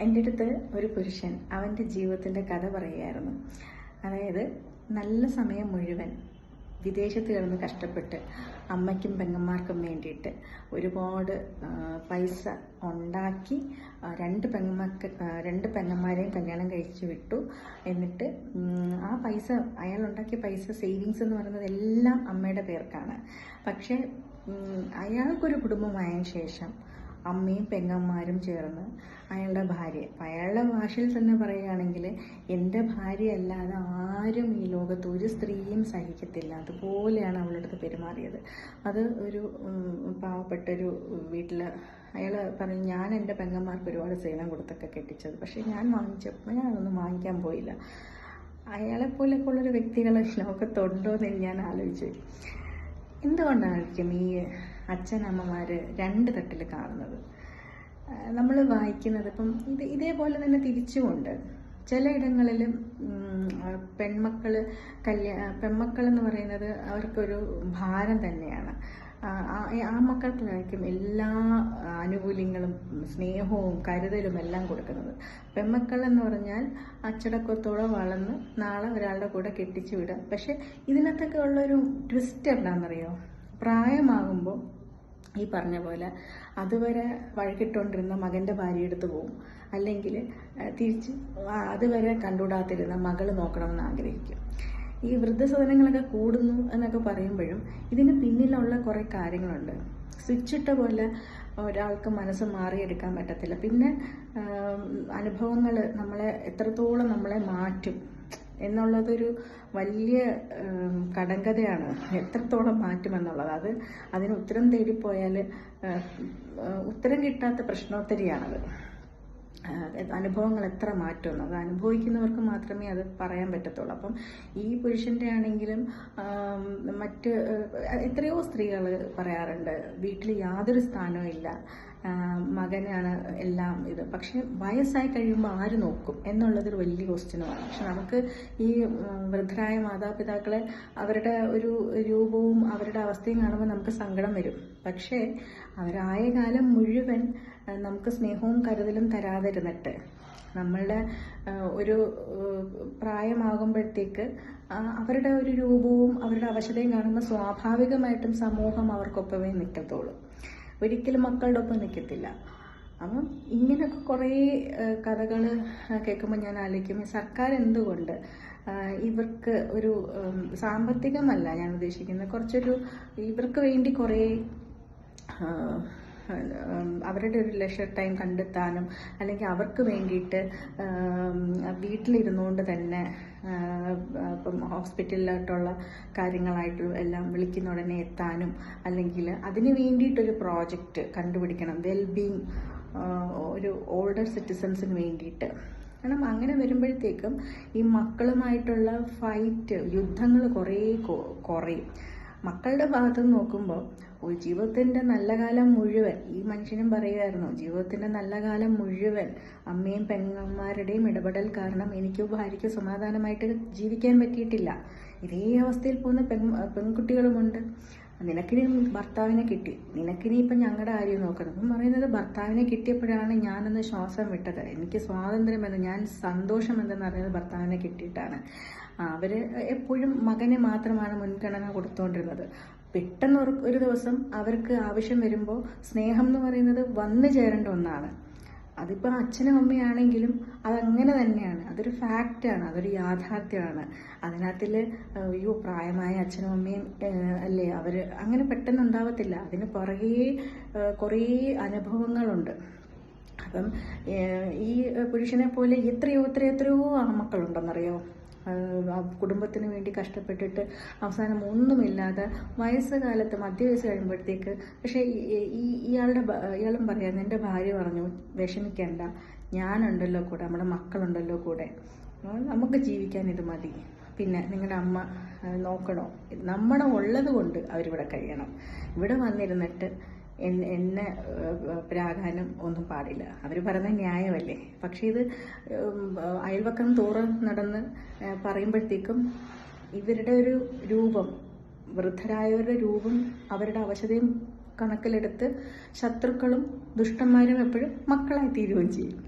എന്റെ അടുത്ത് ഒരു പുരുഷൻ അവന്റെ ജീവിതത്തിന്റെ കഥ പറയുകയായിരുന്നു. അതായത് നല്ല സമയം മുഴുവൻ വിദേശത്ത് കിടന്ന് കഷ്ടപ്പെട്ട് അമ്മയ്ക്കും പെങ്ങന്മാർക്കും വേണ്ടിയിട്ട് ഒരുപാട് പൈസ ഉണ്ടാക്കി രണ്ട് പെങ്ങന്മാർക്ക് രണ്ട് പെങ്ങന്മാരെയും കല്യാണം കഴിച്ചു വിട്ടു. എന്നിട്ട് ആ പൈസ അയാൾ ഉണ്ടാക്കിയ പൈസ സേവിങ്സ് എന്ന് പറയുന്നത് എല്ലാം അമ്മയുടെ പേർക്കാണ്. പക്ഷേ അയാൾക്കൊരു കുടുംബമായതിനു ശേഷം അമ്മയും പെങ്ങന്മാരും ചേർന്ന് അയാളുടെ ഭാര്യ. അപ്പം അയാളുടെ ഭാഷയിൽ തന്നെ പറയുകയാണെങ്കിൽ എന്റെ ഭാര്യ അല്ലാതെ ആരും ഈ ലോകത്ത് ഒരു സ്ത്രീയും സഹിക്കത്തില്ല. അതുപോലെയാണ് അവളുടെ അടുത്ത് പെരുമാറിയത്. അത് ഒരു പാവപ്പെട്ടൊരു വീട്ടിൽ അയാൾ പറഞ്ഞു ഞാൻ എന്റെ പെങ്ങന്മാർക്ക് ഒരുപാട് സേവനം കൊടുത്തൊക്കെ കെട്ടിച്ചത്. പക്ഷേ ഞാൻ വാങ്ങിച്ചപ്പോൾ ഞാൻ അതൊന്നും വാങ്ങിക്കാൻ പോയില്ല. അയാളെപ്പോലൊക്കെ ഉള്ളൊരു വ്യക്തികൾ ലോകത്തുണ്ടോ എന്ന് ഞാൻ ആലോചിച്ചു. എന്തുകൊണ്ടായിരിക്കും ഈ അച്ഛനമ്മമാർ രണ്ട് തട്ടിൽ കാണുന്നത്. നമ്മൾ വായിക്കുന്നത് ഇപ്പം ഇത് ഇതേപോലെ തന്നെ തിരിച്ചുമുണ്ട്. ചിലയിടങ്ങളിൽ പെൺമക്കൾ കല്യാ പെൺമക്കൾ എന്ന് പറയുന്നത് അവർക്കൊരു ഭാരം തന്നെയാണ്. ആ മക്കൾക്കായിരിക്കും എല്ലാ ആനുകൂല്യങ്ങളും സ്നേഹവും കരുതലും എല്ലാം കൊടുക്കുന്നത്. പെൺമക്കൾ എന്ന് പറഞ്ഞാൽ അച്ചടക്കത്തോടെ വളർന്ന് നാളെ ഒരാളുടെ കൂടെ കെട്ടിച്ചു വിടുക. പക്ഷെ ഇതിനകത്തൊക്കെ ഉള്ളൊരു ട്വിസ്റ്റ് എന്താണെന്നറിയോ പ്രായമാകുമ്പോൾ ഈ പറഞ്ഞ പോലെ അതുവരെ വഴക്കിട്ടുകൊണ്ടിരുന്ന മകന്റെ ഭാര്യ എടുത്ത് പോകും അല്ലെങ്കിൽ തിരിച്ച് അതുവരെ കണ്ടുകൂടാത്തിരുന്ന മകൾ നോക്കണമെന്ന് ആഗ്രഹിക്കും. ഈ വൃദ്ധസദനങ്ങളൊക്കെ കൂടുന്നു എന്നൊക്കെ പറയുമ്പോഴും ഇതിന് പിന്നിലുള്ള കുറേ കാര്യങ്ങളുണ്ട്. സ്വിച്ച് ഇട്ട പോലെ ഒരാൾക്ക് മനസ്സ് മാറിയെടുക്കാൻ പറ്റത്തില്ല. പിന്നെ അനുഭവങ്ങൾ നമ്മളെ എത്രത്തോളം നമ്മളെ മാറ്റും. എന്നുള്ളതൊരു വലിയ കടങ്കഥയാണ്. എത്രത്തോളം മാറ്റുമെന്നുള്ളത് അത് അതിന് ഉത്തരം തേടിപ്പോയാൽ ഉത്തരം കിട്ടാത്ത പ്രശ്നോത്തരിയാണത്. അനുഭവങ്ങൾ എത്ര മാറ്റുമെന്ന്. അത് അനുഭവിക്കുന്നവർക്ക് മാത്രമേ അത് പറയാൻ പറ്റത്തുള്ളൂ. അപ്പം ഈ പുരുഷന്റെ ആണെങ്കിലും മറ്റ് എത്രയോ സ്ത്രീകൾ പറയാറുണ്ട് വീട്ടിൽ യാതൊരു സ്ഥാനവും ഇല്ല. മകനാണ് എല്ലാം ഇത്. പക്ഷേ വയസ്സായി കഴിയുമ്പോൾ ആര് നോക്കും എന്നുള്ളതൊരു വലിയ ക്വസ്റ്റ്യനുമാണ് പക്ഷെ നമുക്ക് ഈ വൃദ്ധരായ മാതാപിതാക്കളെ അവരുടെ ഒരു രൂപവും അവരുടെ അവസ്ഥയും കാണുമ്പോൾ നമുക്ക് സങ്കടം വരും. പക്ഷേ അവരായ കാലം മുഴുവൻ നമുക്ക് സ്നേഹവും കരുതലും തരാതിരുന്നിട്ട് നമ്മളുടെ ഒരു പ്രായമാകുമ്പോഴത്തേക്ക് അവരുടെ ഒരു രൂപവും അവരുടെ അവശതയും കാണുമ്പോൾ സ്വാഭാവികമായിട്ടും സമൂഹം അവർക്കൊപ്പമേ നിൽക്കത്തുള്ളൂ ഒരിക്കലും മക്കളുടെ ഒപ്പം നിൽക്കത്തില്ല അപ്പം ഇങ്ങനെയൊക്കെ കുറേ കഥകൾ കേൾക്കുമ്പോൾ ഞാൻ ആലോചിക്കും സർക്കാർ എന്തുകൊണ്ട് ഇവർക്ക് ഒരു സാമ്പത്തികമല്ല ഞാൻ ഉദ്ദേശിക്കുന്നത്. കുറച്ചൊരു ഇവർക്ക് വേണ്ടി കുറേ അവരുടെ ഒരു ലെഷർ ടൈം കണ്ടെത്താനും അല്ലെങ്കിൽ അവർക്ക് വേണ്ടിയിട്ട് വീട്ടിലിരുന്നുകൊണ്ട് തന്നെ ഇപ്പം ഹോസ്പിറ്റലിലോട്ടുള്ള കാര്യങ്ങളായിട്ടും എല്ലാം വിളിക്കുന്ന ഉടനെ എത്താനും അല്ലെങ്കിൽ അതിന് വേണ്ടിയിട്ടൊരു പ്രോജക്റ്റ് കണ്ടുപിടിക്കണം. വെൽബീങ് ഒരു ഓൾഡർ സിറ്റിസൺസിന് വേണ്ടിയിട്ട്. കാരണം അങ്ങനെ വരുമ്പോഴത്തേക്കും ഈ മക്കളുമായിട്ടുള്ള ഫൈറ്റ് യുദ്ധങ്ങൾ കുറേ കുറയും. മക്കളുടെ ഭാഗത്ത് നോക്കുമ്പോൾ ഒരു ജീവിതത്തിന്റെ നല്ല കാലം മുഴുവൻ ഈ മനുഷ്യനും പറയുമായിരുന്നു ജീവിതത്തിന്റെ നല്ല കാലം മുഴുവൻ അമ്മയും പെങ്ങന്മാരുടെയും ഇടപെടൽ കാരണം എനിക്ക് ഭാര്യയ്ക്ക് സമാധാനമായിട്ട് ജീവിക്കാൻ പറ്റിയിട്ടില്ല. ഇതേ അവസ്ഥയിൽ പോകുന്ന പെൺ പെൺകുട്ടികളുമുണ്ട്. നിനക്കിനി ഭർത്താവിനെ കിട്ടി. നിനക്കിനി ഇപ്പം ഞങ്ങളുടെ കാര്യം നോക്കണം. എന്ന് പറയുന്നത് ഭർത്താവിനെ കിട്ടിയപ്പോഴാണ് ഞാനൊന്ന് ശ്വാസം വിട്ടത്. എനിക്ക് സ്വാതന്ത്ര്യം എന്ന് ഞാൻ സന്തോഷം എന്തെന്ന് അറിയുന്നത് ഭർത്താവിനെ കിട്ടിയിട്ടാണ്. അവർ എപ്പോഴും മകനെ മാത്രമാണ് മുൻഗണന കൊടുത്തുകൊണ്ടിരുന്നത് പെട്ടെന്ന് ഒരു ദിവസം അവർക്ക് ആവശ്യം വരുമ്പോൾ സ്നേഹം എന്ന് പറയുന്നത് വന്നു ചേരേണ്ട ഒന്നാണ്. അതിപ്പോൾ അച്ഛനും അമ്മയാണെങ്കിലും അതങ്ങനെ തന്നെയാണ്. അതൊരു ഫാക്റ്റാണ് അതൊരു യാഥാർത്ഥ്യമാണ്. അതിനകത്തിൽ അയ്യോ പ്രായമായ അച്ഛനും അമ്മയും അല്ലേ അവർ അങ്ങനെ പെട്ടെന്ന് ഉണ്ടാവത്തില്ല. അതിന് പുറകെ കുറേ അനുഭവങ്ങളുണ്ട്. അപ്പം ഈ പുരുഷനെ പോലെ എത്രയോ എത്രയോ എത്രയോ ആ കുടുംബത്തിന് വേണ്ടി കഷ്ടപ്പെട്ടിട്ട് അവസാനം ഒന്നുമില്ലാതെ വയസ്സുകാലത്ത് മധ്യവയസ്സ് കഴിയുമ്പോഴത്തേക്ക് പക്ഷേ ഈ- ഇയാളുടെ ഇയാളും പറയാം എന്റെ ഭാര്യ പറഞ്ഞു വിഷമിക്കേണ്ട. ഞാനുണ്ടല്ലോ കൂടെ നമ്മുടെ മക്കളുണ്ടല്ലോ കൂടെ. നമുക്ക് ജീവിക്കാൻ ഇത് മതി. പിന്നെ നിങ്ങളുടെ അമ്മ നോക്കണോ? നമ്മുടെ ഉള്ളത് കൊണ്ട് അവരിവിടെ കഴിയണം. ഇവിടെ വന്നിരുന്നിട്ട് എന്നെ പ്രാധാന്യം ഒന്നും പാടില്ല. അവർ പറയുന്നത് ന്യായമല്ലേ? പക്ഷേ ഇത് അയൽവക്കം തോറും നടന്ന് പറയുമ്പോഴത്തേക്കും ഇവരുടെ ഒരു രൂപം വൃദ്ധരായവരുടെ രൂപം അവരുടെ അവശതയും കണക്കിലെടുത്ത് ശത്രുക്കളും ദുഷ്ടന്മാരും എപ്പോഴും മക്കളായി തീരുകയും ചെയ്യും.